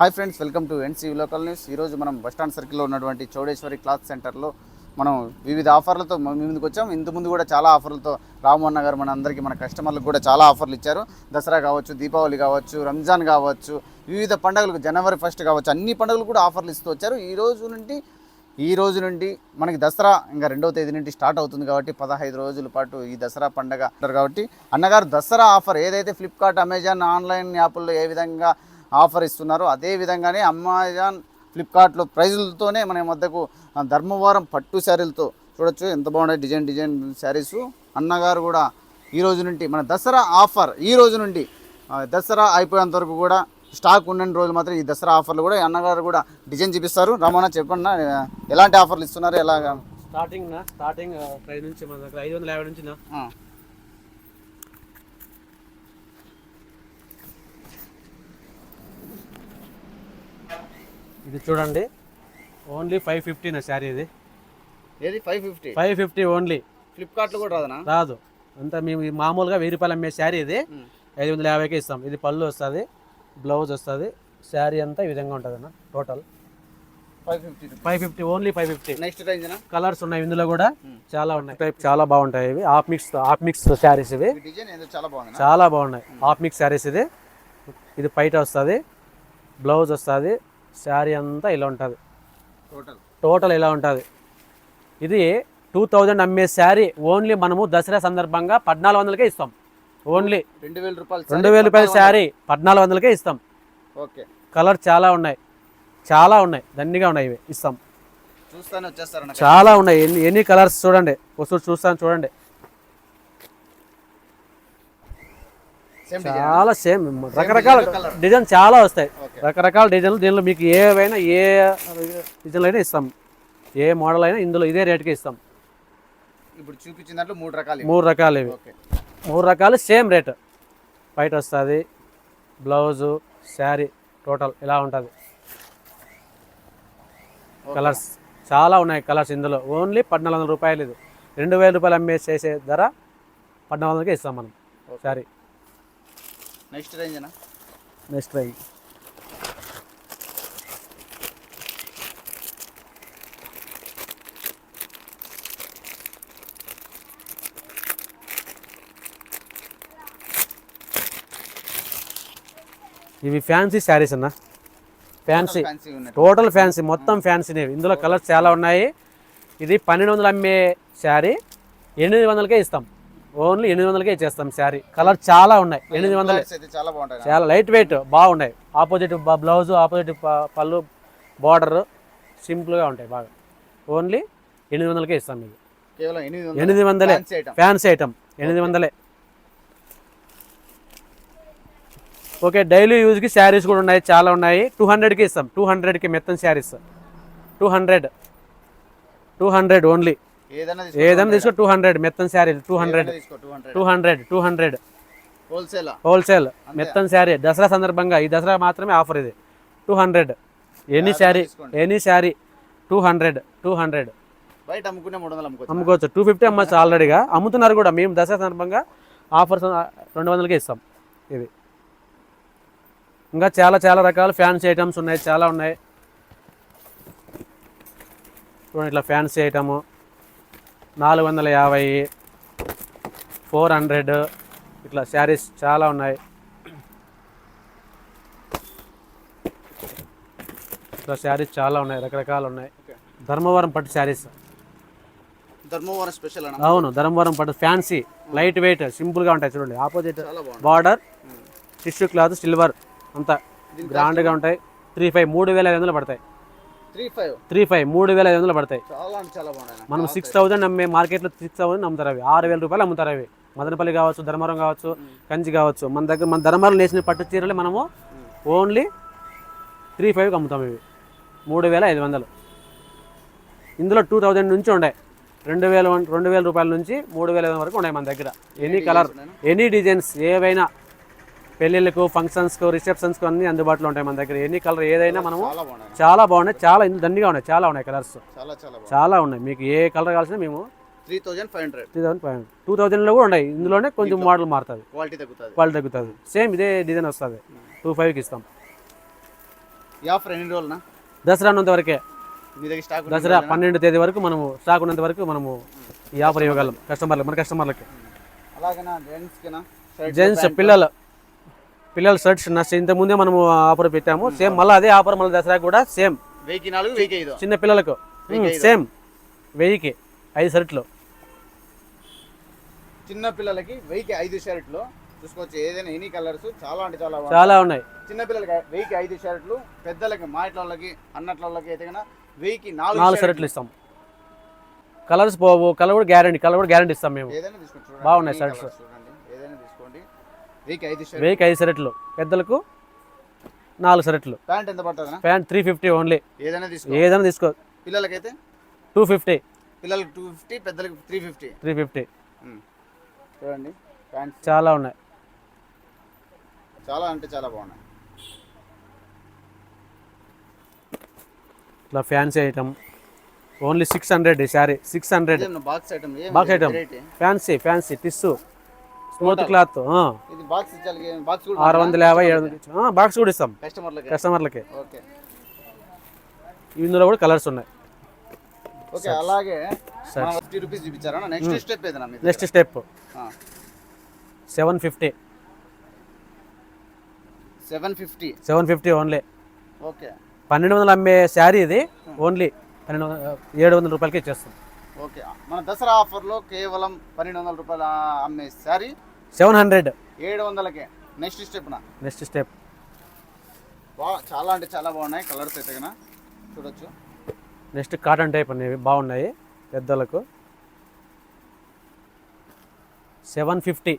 Hi friends welcome to NC local news. ఈరోజు మనం bus stand సర్కిల్లో ఉన్నటువంటి చౌడేశ్వరి క్లాత్ సెంటర్లో మనం వివిధ ఆఫర్లతో మీ ముందుకు వచ్చాం. ఇంత ముందు కూడా చాలా ఆఫర్లతో రామోహన్ గారు మన అందరికీ మన కస్టమర్లకు కూడా చాలా ఆఫర్లు ఇచ్చారు. దసరా కావచ్చు దీపావళి కావచ్చు రంజాన్ కావచ్చు వివిధ పండుగలకు జనవరి ఫస్ట్ కావచ్చు అన్ని పండుగలు కూడా ఆఫర్లు ఇస్తూ వచ్చారు. ఈ రోజు నుండి ఈ రోజు నుండి మనకి దసరా ఇంకా రెండవ తేదీ నుండి స్టార్ట్ అవుతుంది కాబట్టి పదహైదు రోజుల పాటు ఈ దసరా పండగ అంటారు కాబట్టి అన్నగారు దసరా ఆఫర్ ఏదైతే ఫ్లిప్కార్ట్ అమెజాన్ ఆన్లైన్ యాప్ల్లో ఏ విధంగా ఆఫర్ ఇస్తున్నారో. అదే విధంగానే అమెజాన్ ఫ్లిప్కార్ట్లో ప్రైజులతోనే మన వద్దకు ఆ, ధర్మవరం పట్టు శారీలతో చూడొచ్చు. ఎంత బాగున్నాయి డిజైన్ డిజైన్ శారీస్. అన్నగారు కూడా ఈ రోజు నుండి మన దసరా ఆఫర్ ఈ రోజు నుండి దసరా అయిపోయేంత వరకు కూడా స్టాక్ ఉన్న రోజులు మాత్రం ఈ దసరా ఆఫర్లు కూడా అన్నగారు కూడా డిజైన్ చూపిస్తారు. రమణ చెప్పండి ఎలాంటి ఆఫర్లు ఇస్తున్నారు? ఎలాగా? స్టార్టింగ్ నా స్టార్టింగ్ ప్రైస్ నుంచి మన దగ్గర ఐదు వందల యాభై నుంచి ఇది చూడండి. ఓన్లీ ఫైవ్ ఫిఫ్టీ నా శారీ ఇది. ఏది? Five fifty? Five fifty only. ఫ్లిప్కార్ట్లో కూడా రాదనా? రాదు. అంతా మేము మామూలుగా వెయ్యి రూపాయలు అమ్మే శారీ ఇది. ఐదు వందల యాభైకి ఇస్తాం. ఇది పళ్ళు వస్తుంది బ్లౌజ్ వస్తుంది. శారీ అంతా ఈ విధంగా ఉంటుంది అన్న total five fifty five fifty only five fifty. Next colours ఉన్నాయి ఇందులో కూడా. చాలా ఉన్నాయి. టైప్ చాలా బాగుంటాయి ఇవి. Half mix half mix saris ఇవి. ఈ డిజైన్ ఏదో చాలా బాగుంది చాలా బాగున్నాయి. ఆఫ్ మిక్స్ శారీస్ ఇది. ఇది పైట వస్తుంది బ్లౌజ్ వస్తుంది శారీ అంతా ఇలా ఉంటుంది. టోటల్. టోటల్ ఇలా ఉంటుంది. ఇది టూ థౌజండ్ అమ్మే శారీ ఓన్లీ మనము దసరా సందర్భంగా పద్నాలుగు వందలకే ఇస్తాం. ఓన్లీ రెండు వేల రూపాయలు రెండు వేల రూపాయల శారీ పద్నాలుగు వందలకే ఇస్తాం. ఓకే. కలర్ చాలా ఉన్నాయి. చాలా ఉన్నాయి. దండిగా ఉన్నాయి ఇవి. ఇస్తాం. చూస్తానే వచ్చేస్తారన్న చాలా ఉన్నాయి. ఎన్ని ఎన్ని కలర్స్ చూడండి. వస్తువు చూస్తాను చూడండి. చాలా సేమ్. రకరకాల డిజైన్ చాలా వస్తాయి. రకరకాల డిజైన్లు దీనిలో మీకు ఏవైనా ఏ డిజైన్లు అయినా ఇస్తాం. ఏ మోడల్ అయినా ఇందులో ఇదే రేట్కి ఇస్తాం. ఇప్పుడు చూపించిన దాంట్లో మూడు రకాలు. మూడు రకాలు ఇవి. ఓకే. మూడు రకాలు సేమ్ రేట్. బయట వస్తుంది బ్లౌజు శారీ టోటల్ ఇలా ఉంటుంది. కలర్స్ చాలా ఉన్నాయి కలర్స్ ఇందులో. ఓన్లీ పద్నాలుగు వందల రూపాయలు ఇది. రెండు వేల రూపాయలు అమ్మే చేసే ధర పద్నాలుగు వందలకే ఇస్తాం మనం శారీ. నెక్స్ట్ రేంజ్నా నెక్స్ట్ రేంజ్. ఇవి ఫ్యాన్సీ శారీస్ అన్న. ఫ్యాన్సీ. ఫ్యాన్సీ టోటల్ ఫ్యాన్సీ మొత్తం ఫ్యాన్సీనే ఇందులో కలర్స్ చాలా ఉన్నాయి. ఇది పన్నెండు వందలు అమ్మే శారీ. ఎనిమిది వందలకే ఇస్తాం. ఓన్లీ ఎనిమిది వందలకే ఇచ్చేస్తాం శారీ. కలర్ చాలా ఉన్నాయి. ఎనిమిది వందలే. చాలా లైట్ వెయిట్ బాగున్నాయి. ఆపోజిట్ బ్లౌజ్ ఆపోజిట్ పళ్ళు బార్డర్ సింపుల్గా ఉంటాయి బాగా. ఓన్లీ ఎనిమిది వందలకే ఇస్తాం ఇది ఎనిమిది వందలు. ఫ్యాన్సీ ఫ్యాన్సీ ఐటమ్ ఎనిమిది వందలే. ఓకే డైలీ యూజ్కి శారీస్ కూడా ఉన్నాయి చాలా ఉన్నాయి. టూ హండ్రెడ్కి ఇస్తాం. టూ హండ్రెడ్కి మెత్తని saris. Two hundred two hundred only ఏదైనా తీసుకో టూ హండ్రెడ్ మెత్తని sari two hundred two hundred two hundred wholesale. Wholesale మెత్తన్ sari. Dasara సందర్భంగా ఈ దసరా మాత్రమే ఆఫర్ ఇది. Two hundred any sari. Any sari two hundred two hundred బయట అమ్ముకునే మూడు వందలు అమ్ముకోవచ్చు. అమ్ముకోవచ్చు. టూ ఫిఫ్టీ అమ్మచ్చు ఆల్రెడీగా అమ్ముతున్నారు కూడా. మేము దసరా సందర్భంగా ఆఫర్స్ రెండు వందలకి ఇస్తాం. ఇది ఇంకా చాలా చాలా రకాల ఫ్యాన్సీ ఐటమ్స్ ఉన్నాయి చాలా ఉన్నాయి. చూడండి ఇట్లా ఫ్యాన్సీ ఐటము నాలుగు వందల యాభై ఫోర్ హండ్రెడ్ ఇట్లా శారీస్ చాలా ఉన్నాయి. ఇట్లా శారీస్ చాలా ఉన్నాయి రకరకాలు ఉన్నాయి. ధర్మవరం పట్టు శారీస్ ధర్మవరం స్పెషల్ అవును ధర్మవరం పట్టు ఫ్యాన్సీ లైట్ వెయిట్ సింపుల్గా ఉంటాయి చూడండి. Opposite border tissue cloth silver అంతా గ్రాండ్గా ఉంటాయి. త్రీ ఫైవ్ మూడు వేల ఐదు వందలు పడతాయి. Three five? త్రీ ఫైవ్ మూడు వేల ఐదు వందలు పడతాయి. మనం సిక్స్ థౌసండ్ అమ్మే మార్కెట్లో సిక్స్ థౌసండ్ అమ్ముతారు అవి. ఆరు వేల రూపాయలు అమ్ముతారు అవి. మదనపల్లి కావచ్చు ధర్మవరం కావచ్చు కంచి కావచ్చు. మన దగ్గర మన ధర్మవరం నేసిన పట్టు చీరలు మనము ఓన్లీ త్రీ ఫైవ్కి అమ్ముతాం ఇవి. మూడు వేల ఐదు వందలు. ఇందులో టూ థౌజండ్ నుంచి ఉన్నాయి రెండు వేల రెండు వేల రూపాయల నుంచి మూడు వేల ఐదు వందల వరకు ఉన్నాయి మన దగ్గర. ఎనీ కలర్ ఎనీ డిజైన్స్ ఏవైనా పెళ్ళిళ్ళకు ఫంక్షన్స్కు రిసెప్షన్స్కు అన్ని అందుబాటులో ఉంటాయి మన దగ్గర. ఎనీ కలర్ ఏదైనా మనము చాలా బాగున్నాయి. చాలా దండిగా ఉన్నాయి. చాలా ఉన్నాయి కలర్స్ చాలా ఉన్నాయి. మీకు ఏ కలర్ కావాల్సిన మేము three thousand five hundred three thousand five hundred two థౌసండ్లో కూడా ఉన్నాయి. ఇందులోనే కొంచెం మోడల్ మారుతుంది. క్వాలిటీ తగ్గుతుంది. క్వాలిటీ తగ్గుతుంది. సేమ్ ఇదే డిజైన్ వస్తుంది. టూ ఫైవ్కి ఇస్తాం. ఈ ఆఫర్ ఎన్ని రోజులనా? దసరా ఉన్నంత వరకే. దసరా పన్నెండు తేదీ వరకు మనము స్టాక్ ఉన్నంత వరకు మనము ఈ ఆఫర్ ఇవ్వగలం. కస్టమర్లకు మన కస్టమర్లకి అలాగేనా? జెంట్స్ పిల్లలు. పిల్లల షర్ట్స్ నచ్చ ఇంత ముందే మనము ఆఫర్ పెట్టాము. సేమ్ మళ్ళీ అదే ఆఫర్ మళ్ళీ దసరా కూడా సేమ్ వెయ్యి నాలుగు వెయ్యి ఐదు. చిన్న పిల్లలకు. సేమ్ వెయ్యికి ఐదు షర్ట్లు చిన్న పిల్లలకి వెయ్యికి ఐదు షర్ట్లు చూసుకోవచ్చు ఏదైనా ఎనీ కలర్స్ చాలా అంటే చాలా. చాలా ఉన్నాయి. చిన్న పిల్లలకి వెయ్యికి ఐదు షర్ట్లు పెద్దలకి మా ఇంట్లో వాళ్ళకి అన్నట్ల వాళ్ళకి అయితే కన్నా వెయ్యికి నాలుగు నాలుగు షర్ట్లు ఇస్తాం. కలర్స్ పోవు కలర్ కూడా గ్యారంటీ కలర్ కూడా గ్యారంటీ ఇస్తాం మేము. బాగున్నాయి షర్ట్స్. వెయ్యికి ఐదు షర్ట్లు. పెద్దలకు నాలుగు షర్ట్లు. ప్యాంట్ ఎంత పడుతుందా ప్యాంట్ త్రీ ఫిఫ్టీ ఓన్లీ. ఏదైనా తీసుకో. ఏదైనా తీసుకో. పిల్లలకైతే? Two fifty. పిల్లలకి టూ ఫిఫ్టీ పెద్దలకి త్రీ ఫిఫ్టీ. Three fifty. చూడండి. ప్యాంట్స్. చాలా ఉన్నాయి. చాలా అంటే చాలా బాగున్నాయి. ఇట్లా fancy item. Only six hundred ఈ sari. Six hundred. Box item box item fancy fancy tissue. Smooth cloth ఆరు వందల యాభై ఏడు వందలు బాక్స్ కూడా ఇస్తాం. కస్టమర్లకి కస్టమర్లకి ఓకే. ఇందులో కూడా కలర్స్ ఉన్నాయి. ఓకే అలాగే ఫిఫ్టీ రూపీస్ చూపించారా? నెక్స్ట్ స్టెప్ ఏదైనా next step seven fifty seven fifty seven fifty only okay. పన్నెండు వందలు అమ్మే శారీ ఇది ఓన్లీ పన్నెండు వందల ఏడు వందల రూపాయలకి ఇచ్చేస్తాం. ఓకే. మన దసరా ఆఫర్లో కేవలం పన్నెండు వందల రూపాయల అమ్మే శారీ. Seven hundred. ఏడు వందలకే. నెక్స్ట్ స్టెప్ నా నెక్స్ట్ స్టెప్. బా చాలా అంటే చాలా బాగున్నాయి. కలర్స్ అయితే కన్నా చూడొచ్చు. నెక్స్ట్ కాటన్ టైప్ అనేవి బాగున్నాయి పెద్దలకు. Seven fifty.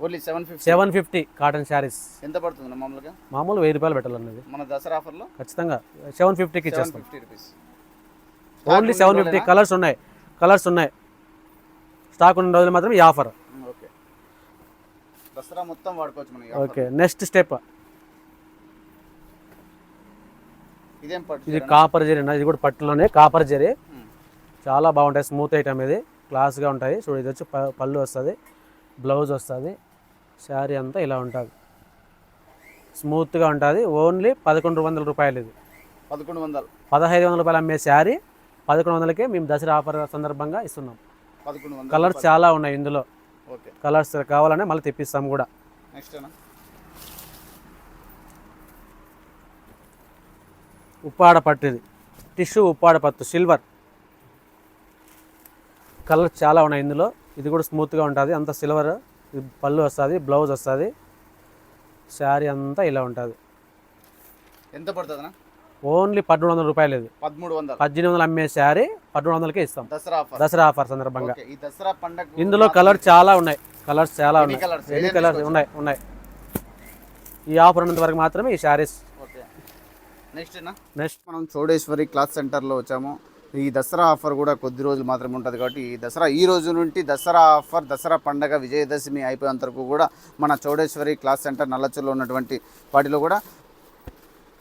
Only seven fifty. Seven fifty cotton saris. ఎంత పడుతుంది మామూలుగా? మామూలు వెయ్యి రూపాయలు పెట్టాలన్నది. మన దసరా ఆఫర్లో? ఖచ్చితంగా. సెవెన్ ఫిఫ్టీకి ఇచ్చేస్తాం. Fifty rupees. Only seven fifty. Colours ఉన్నాయి. కలర్స్ ఉన్నాయి. స్టాక్ ఉన్న రోజులు మాత్రం ఈ ఆఫర్. దసరా మొత్తం వాడుకోవచ్చు మనం. ఓకే నెక్స్ట్ స్టెప్ ఇదేం పట్టు ఇది కాపర్ జరీ అన్న ఇది కూడా పట్టులోనే కాపర్ జరీ. చాలా బాగుంటాయి స్మూత్ ఐటమ్ ఇది. క్లాస్గా ఉంటాయి. చూడు ఇది వచ్చి పళ్ళు వస్తుంది బ్లౌజ్ వస్తుంది. శారీ అంతా ఇలా ఉంటుంది. స్మూత్గా ఉంటుంది. ఓన్లీ పదకొండు వందల రూపాయలు ఇది. పదకొండు వందలు. పదహైదు వందల రూపాయలు అమ్మే శారీ. పదకొండు వందలకే మేము దసరా ఆఫర్ సందర్భంగా ఇస్తున్నాం. పదకొండు కలర్స్ చాలా ఉన్నాయి ఇందులో. కలర్స్ కావాలంటే మళ్ళీ తెప్పిస్తాం కూడా. నెక్స్ట్ ఉప్పాడ పట్టు ఇది టిష్యూ ఉప్పాడ పట్టు సిల్వర్. కలర్స్ చాలా ఉన్నాయి ఇందులో. ఇది కూడా స్మూత్గా ఉంటుంది. అంత సిల్వర్ పళ్ళు వస్తుంది బ్లౌజ్ వస్తుంది. శారీ అంతా ఇలా ఉంటుంది. ఎంత పడుతుందన్నా? ఓన్లీ పదమూడు వందల రూపాయలు ఇది. పదమూడు వందలు. పద్దెనిమిది వందలు అమ్మే శారీ పదమూడు వందలకే ఇస్తాం. దసరా ఆఫర్. దసరా ఆఫర్ సందర్భంగా. ఈ దసరా పండగ ఇందులో కలర్ చాలా ఉన్నాయి. కలర్స్ చాలా ఉన్నాయి? ఎన్ని కలర్స్? ఉన్నాయి ఉన్నాయి. ఈ ఆఫర్ ఉన్నంత వరకు మాత్రమే ఈ శారీస్. Next next. మనం చౌడేశ్వరి క్లాత్ సెంటర్లో వచ్చాము. ఈ దసరా ఆఫర్ కూడా కొద్ది రోజులు మాత్రమే ఉంటుంది కాబట్టి ఈ దసరా ఈ రోజు నుండి దసరా ఆఫర్ దసరా పండగ విజయదశమి అయిపోయేంత వరకు కూడా మన చౌడేశ్వరి క్లాత్ సెంటర్ నల్లచూరులో ఉన్నటువంటి వాటిలో కూడా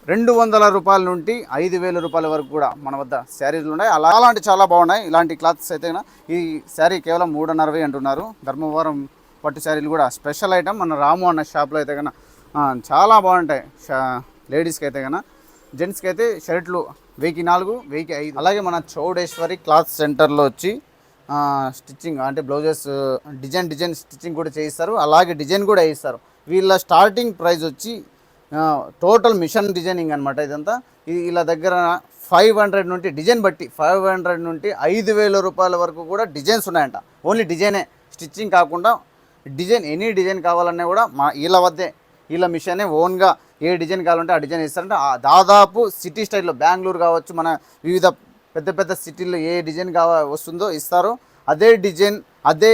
రెండు వందల రూపాయల నుండి ఐదు వేల రూపాయల వరకు కూడా మన వద్ద శారీలు ఉన్నాయి. అలా అలాంటి చాలా బాగున్నాయి. ఇలాంటి క్లాత్స్ అయితే ఈ శారీ కేవలం మూడున్నరవై అంటున్నారు. ధర్మవరం పట్టు శారీలు కూడా స్పెషల్ ఐటమ్. మన రాము అన్న షాప్లో అయితే కన్నా చాలా బాగుంటాయి. షా- లేడీస్కి అయితే కన్నా. జెంట్స్కి అయితే షర్ట్లు వెయ్యికి నాలుగు వెయ్యికి ఐదు. అలాగే మన చౌడేశ్వరి క్లాత్ సెంటర్లో వచ్చి స్టిచ్చింగ్ అంటే బ్లౌజెస్ డిజైన్ డిజైన్ స్టిచ్చింగ్ కూడా చేయిస్తారు. అలాగే డిజైన్ కూడా వేయిస్తారు. వీళ్ళ స్టార్టింగ్ ప్రైస్ వచ్చి టోటల్ మిషన్ డిజైనింగ్ అనమాట ఇదంతా. ఇలా దగ్గర ఫైవ్ హండ్రెడ్ నుండి డిజైన్ బట్టి ఫైవ్ హండ్రెడ్ నుండి ఐదు వేల రూపాయల వరకు కూడా డిజైన్స్ ఉన్నాయంట. ఓన్లీ డిజైనే స్టిచ్చింగ్ కాకుండా డిజైన్ ఎనీ డిజైన్ కావాలన్నా కూడా మా వీళ్ళ వద్దే. వీళ్ళ మిషనే ఓన్గా ఏ డిజైన్ కావాలంటే ఆ డిజైన్ ఇస్తారంటే ఆ దాదాపు సిటీ స్టైల్లో బెంగళూరు కావచ్చు మన వివిధ పెద్ద పెద్ద సిటీల్లో ఏ డిజైన్ కావ వస్తుందో ఇస్తారు. అదే డిజైన్ అదే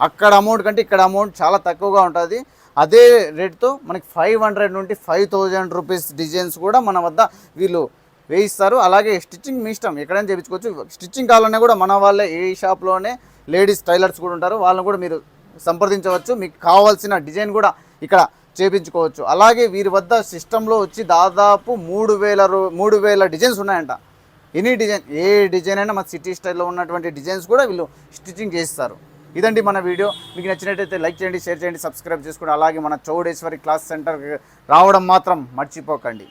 అక్కడ అమౌంట్ కంటే ఇక్కడ అమౌంట్ చాలా తక్కువగా ఉంటుంది. అదే రేట్తో మనకి ఫైవ్ హండ్రెడ్ నుండి ఫైవ్ థౌజండ్ రూపీస్ డిజైన్స్ కూడా మన వద్ద వీళ్ళు వేయిస్తారు. అలాగే స్టిచ్చింగ్ మీ ఇష్టం. ఎక్కడైనా చేయించుకోవచ్చు. స్టిచ్చింగ్ కావాలన్నా కూడా మన వాళ్ళే ఏ షాప్లోనే లేడీస్ టైలర్స్ కూడా ఉంటారు. వాళ్ళని కూడా మీరు సంప్రదించవచ్చు. మీకు కావాల్సిన డిజైన్ కూడా ఇక్కడ చేపించుకోవచ్చు. అలాగే వీరి వద్ద సిస్టంలో వచ్చి దాదాపు మూడు వేల రూ మూడు వేల డిజైన్స్ ఉన్నాయంట. ఎనీ డిజైన్ ఏ డిజైన్ అయినా మన సిటీ స్టైల్లో ఉన్నటువంటి డిజైన్స్ కూడా వీళ్ళు స్టిచ్చింగ్ చేస్తారు. ఇదండి మన వీడియో. మీకు నచ్చినట్టయితే లైక్ చేయండి షేర్ చేయండి సబ్స్క్రైబ్ చేసుకోండి. అలాగే మన చౌడేశ్వరి క్లాస్ సెంటర్కి రావడం మాత్రం మర్చిపోకండి.